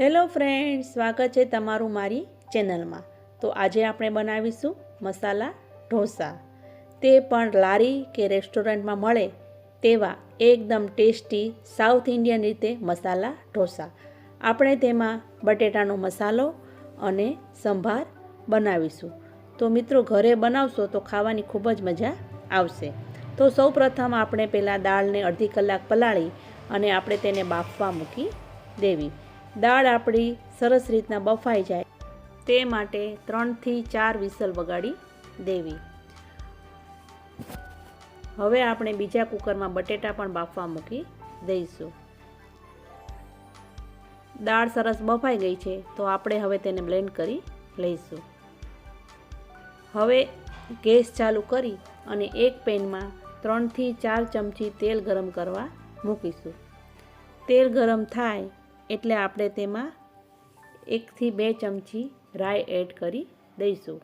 Hello friend સ્વાગત છે તમારું મારી ચેનલમાં. તો આજે આપણે બનાવીશું મસાલા ઢોસા. તે પણ લારી કે રેસ્ટોરન્ટમાં મળે તેવા એકદમ ટેસ્ટી સાઉથ ઇન્ડિયન રીતે મસાલા ઢોસા. આપણે તેમાં બટેટાનો મસાલો અને સંભાર બનાવીશું. તો મિત્રો, ઘરે બનાવશો તો ખાવાની ખૂબ જ મજા આવશે. તો સૌ પ્રથમ આપણે પહેલાં દાળને અડધી કલાક પલાળી અને આપણે તેને બાફવા મૂકી દેવી. દાળ આપણી સરસ રીતના બફાઈ જાય. તે માટે ત્રણથી ચાર વિસલ વગાડી દેવી. હવે આપણે બીજા કુકરમાં બટેટા પણ બાફવા મૂકી દઈશું. દાળ સરસ બફાઈ ગઈ છે, તો આપણે હવે તેને બ્લેન્ડ કરી લઈશું. હવે ગેસ ચાલુ કરી અને એક પેનમાં ત્રણથી ચાર ચમચી તેલ ગરમ કરવા મૂકીશું. તેલ ગરમ થાય એટલે આપણે તેમાં એકથી બે ચમચી રાઈ એડ કરી દઈશું.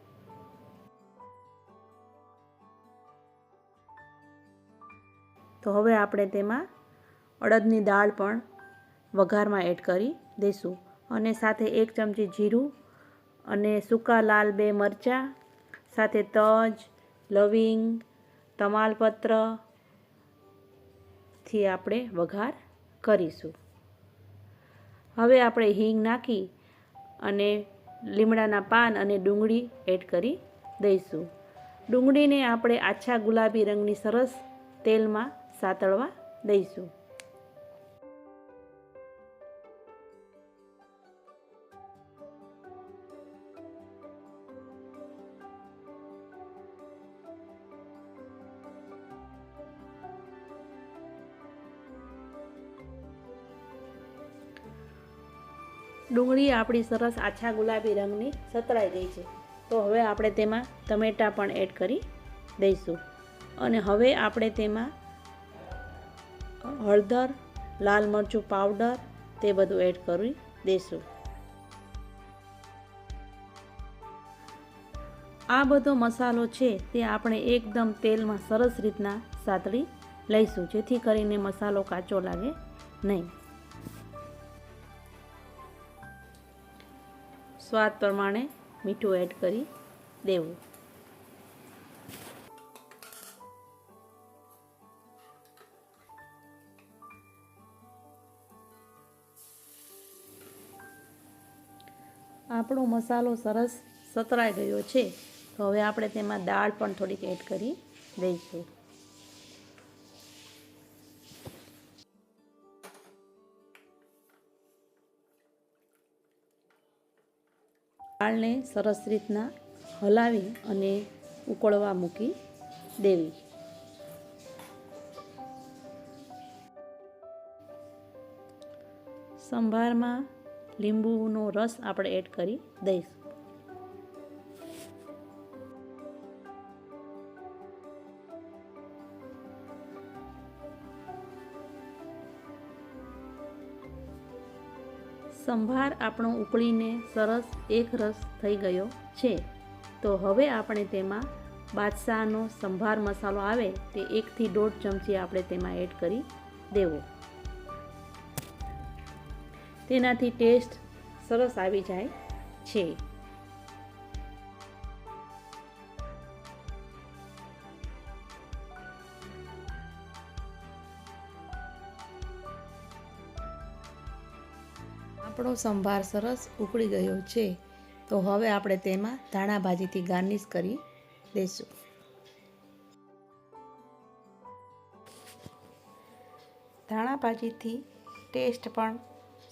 તો હવે આપણે તેમાં અડદની દાળ પણ વઘારમાં એડ કરી દઈશું અને સાથે એક ચમચી જીરું અને સૂકા લાલ બે મરચાં, સાથે તજ, લવિંગ, તમાલપત્રથી આપણે વઘાર કરીશું. હવે આપણે હિંગ નાખી અને લીમડાના પાન અને ડુંગળી એડ કરી દઈશું. ડુંગળીને આપણે આછા ગુલાબી રંગની સરસ તેલમાં સાતળવા દઈશું. ડુંગળી આપણી સરસ આછા ગુલાબી રંગની સતરાઈ ગઈ છે. તો હવે આપણે તેમાં ટમેટાં પણ એડ કરી દઈશું. અને હવે આપણે તેમાં હળદર, લાલ મરચું પાવડર તે બધું એડ કરી દઈશું. આ બધો મસાલો છે તે આપણે એકદમ તેલમાં સરસ રીતના સાતળી લઈશું, જેથી કરીને મસાલો કાચો લાગે નહીં. સ્વાદ પ્રમાણે મીઠું એડ કરી દેવું. આપણો મસાલો સરસ સતરાઈ ગયો છે. તો હવે આપણે તેમાં દાળ પણ થોડીક એડ કરી દઈશું. દાળને સરસ રીતના હલાવી અને ઉકળવા મૂકી દેવી. સંભારમાં લીંબુનો રસ આપણે એડ કરી દઈશું. સંભાર આપણો ઉકળીને સરસ એકરસ થઈ ગયો છે. તો હવે આપણે તેમાં બાદશાહનો સંભાર મસાલો આવે તે એકથી દોઢ ચમચી આપણે તેમાં એડ કરી દેવો. તેનાથી ટેસ્ટ સરસ આવી જાય છે. આપણો સંભાર સરસ ઉકળી ગયો છે. તો હવે આપણે તેમાં ધાણા ભાજીથી ગાર્નિશ કરી દઈશું ધાણા ભાજીથી ટેસ્ટ પણ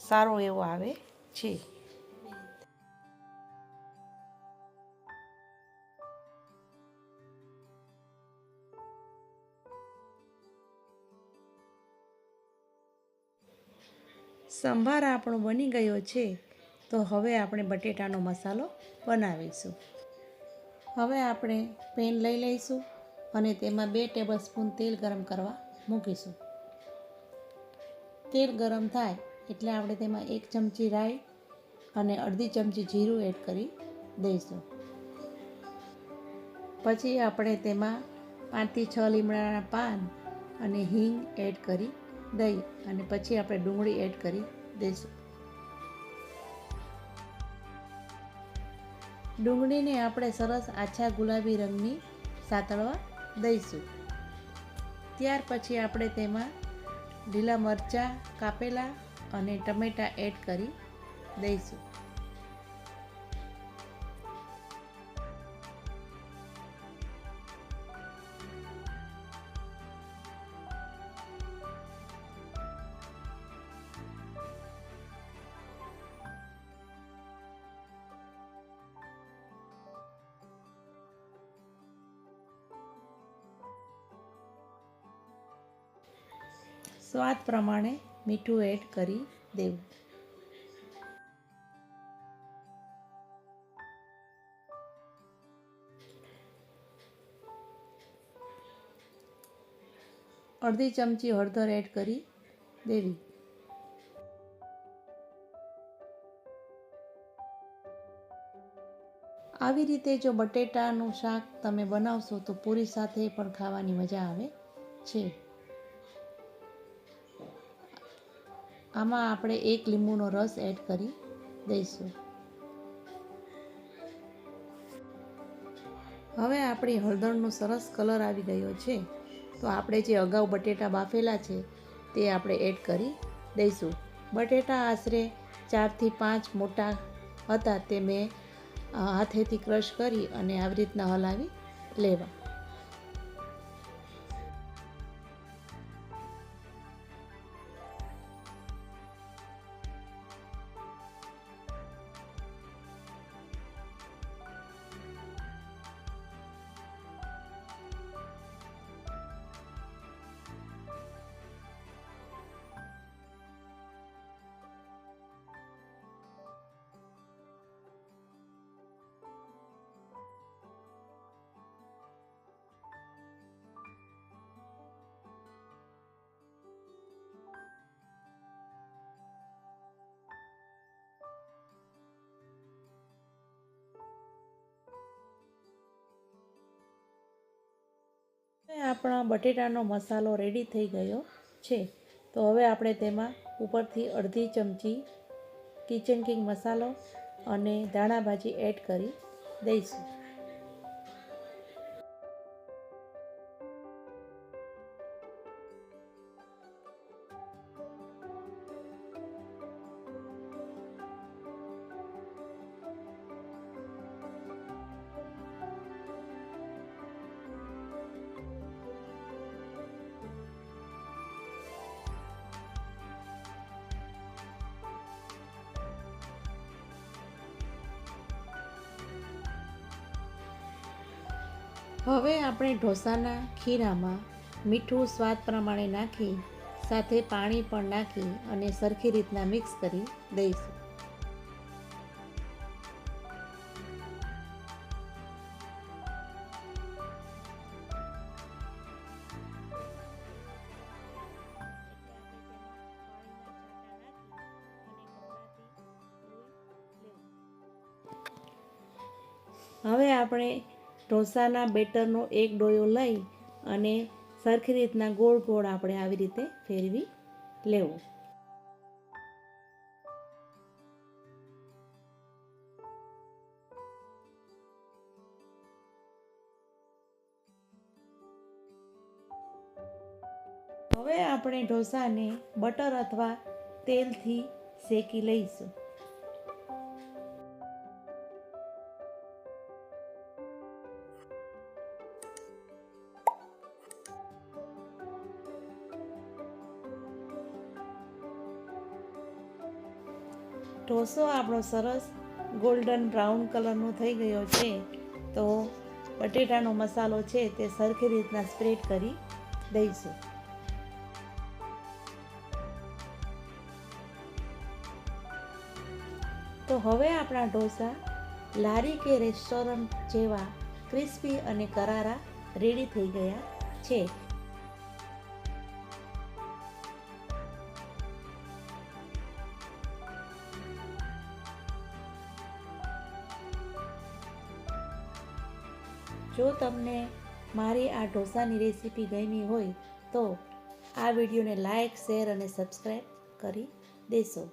સારો એવો આવે છે. સંભાર આપણો બની ગયો છે, તો હવે આપણે બટેટાનો મસાલો બનાવીશું. હવે આપણે પેન લઈ લઈશું અને તેમાં બે ટેબલ સ્પૂન તેલ ગરમ કરવા મૂકીશું. તેલ ગરમ થાય એટલે આપણે તેમાં એક ચમચી રાઈ અને અડધી ચમચી જીરું એડ કરી દઈશું. પછી આપણે તેમાં પાંચથી છ લીમડાના પાન અને હિંગ એડ કરી દહીં અને પછી આપણે ડુંગળી એડ કરી દઈશું ડુંગળીને આપણે સરસ આછા ગુલાબી રંગની સાતળવા દઈશું. ત્યાર પછી આપણે તેમાં લીલા મરચાં, કાપેલા અને ટમેટાં એડ કરી દઈશું. સ્વાદ પ્રમાણે મીઠું એડ કરી દેવું. અડધી ચમચી હળદર એડ કરી દેવી. આવી રીતે જો બટેટાનું શાક તમે બનાવશો તો પૂરી સાથે પણ ખાવાની મજા આવે છે. આમાં આપણે એક લીંબુનો રસ એડ કરી દઈશું. હવે આપણી હળદરનો સરસ કલર આવી ગયો છે. તો આપણે જે અગાઉ બટેટા બાફેલા છે તે આપણે એડ કરી દઈશું. બટેટા આશરે ચારથી પાંચ મોટા હતા તે મેં હાથેથી ક્રશ કરી અને આવી રીતના હલાવી લેવા. આપણા બટેટાનો મસાલો રેડી થઈ ગયો છે. તો હવે આપણે તેમાં ઉપરથી અડધી ચમચી કિચન કિંગ મસાલો અને ધાણા ભાજી એડ કરી દઈશું. હવે આપણે ઢોસાના ખીરામાં મીઠું સ્વાદ પ્રમાણે નાખી, સાથે પાણી પણ નાખી અને સરખી રીતના મિક્સ કરી દઈશું. હવે આપણે ઢોસાના બેટરનો એક ડોયો લઈ અને સરખી રીતના ગોળ ગોળ આપણે આવી રીતે ફેરવી લેવો. હવે આપણે ઢોસાને બટર અથવા તેલથી શેકી લઈશું. ઢોસો આપણો સરસ ગોલ્ડન બ્રાઉન કલરનો થઈ ગયો છે. તો બટેટાનો મસાલો છે તે સરખી રીતના સ્પ્રેડ કરી દઈશું. તો હવે આપણા ઢોસા લારી કે રેસ્ટોરન્ટ જેવા ક્રિસ્પી અને કરારા રેડી થઈ ગયા છે. જો તમને મારી આ ઢોસાની રેસીપી ગમી હોય તો આ વિડીયોને લાઇક શેર અને સબસ્ક્રાઈબ કરી દેશો.